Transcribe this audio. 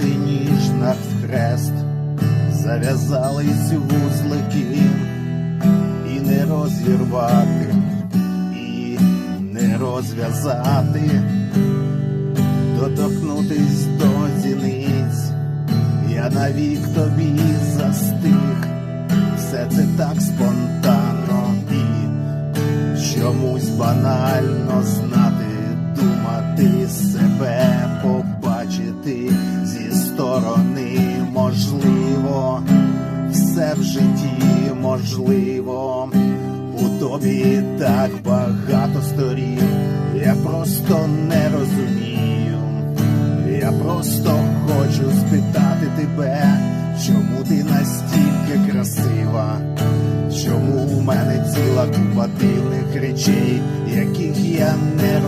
пальцях в хрест, зав'язались вузлики, і не розірвати, і не розв'язати, доторкнутись до зіниць, я навік тобі застиг, все це так спонтанно і чомусь банально знати, думати себе, сторони можливо, все в житті можливо, у тобі так багато сторін, я просто не розумію, я просто хочу спитати тебе, чому ти настільки красива. Чому у мене ціла купа дивних речей, яких я не?